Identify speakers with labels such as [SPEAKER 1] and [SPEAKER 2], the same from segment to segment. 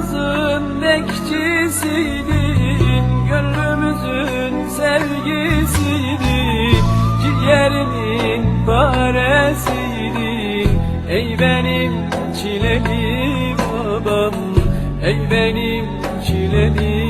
[SPEAKER 1] Aklımızın bekçisiydin Gönlümüzün sevgisiydin Ciğerinin paresiydin Ey benim çileli babam Ey benim çileli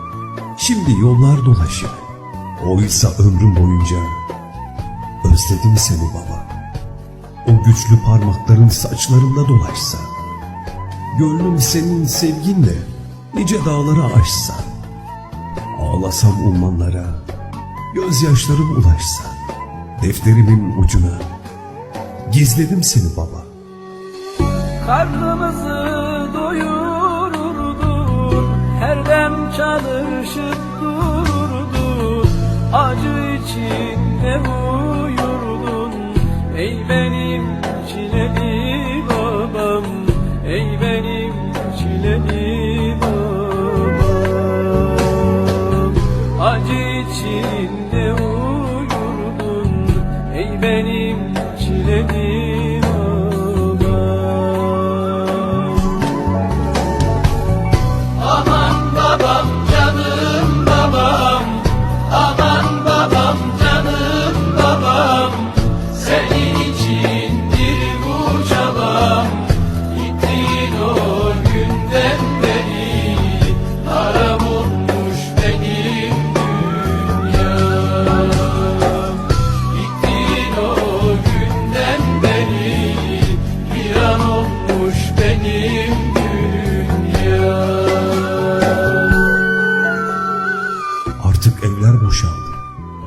[SPEAKER 2] Şimdi yollar dolaşık. Oysa ömrüm boyunca özledim seni baba. O güçlü parmakların saçlarımda dolaşsa. Gönlüm senin sevginle nice dağları aşsa. Ağlasam ummanlara, gözyaşlarım ulaşsa. Defterimin ucuna gizledim seni baba.
[SPEAKER 1] Karnımızı çalışıp dururdun Acı içinde uyurdun. Ey benim çileli babam Ey benim çileli babam. Acı içinde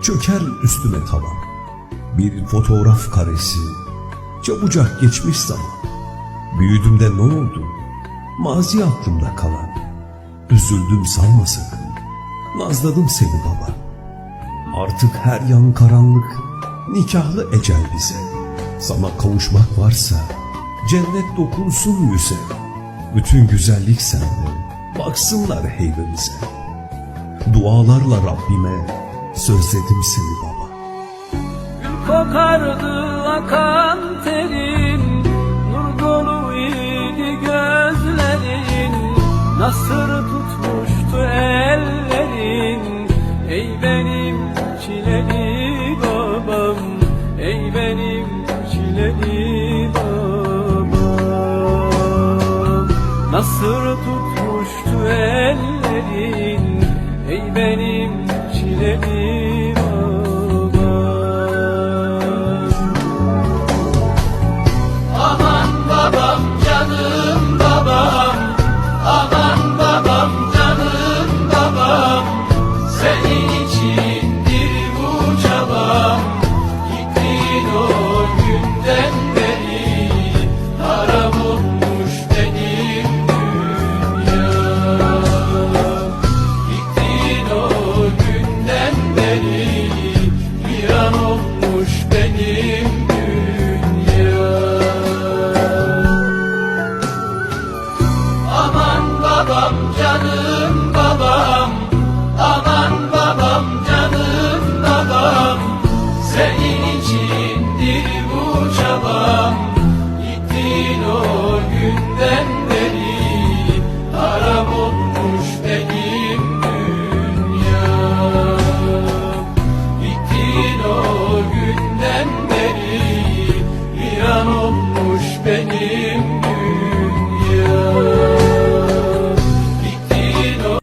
[SPEAKER 2] Çöker üstüme tavan. Bir fotoğraf karesi. Çabucak geçmiş zaman. Büyüdüm de ne oldu? Mazi aklımda kalan. Üzüldüm sanma sakın. Nazladım seni baba. Artık her yan karanlık. Nikahlı ecel bize. Sana kavuşmak varsa cennet dokunsun yüze. Bütün güzellik sende. Baksınlar heybemize. Dualarla Rabbime sözledim seni baba.
[SPEAKER 1] Gül kokardı akan terin Nur dolu gözlerin Nasır tut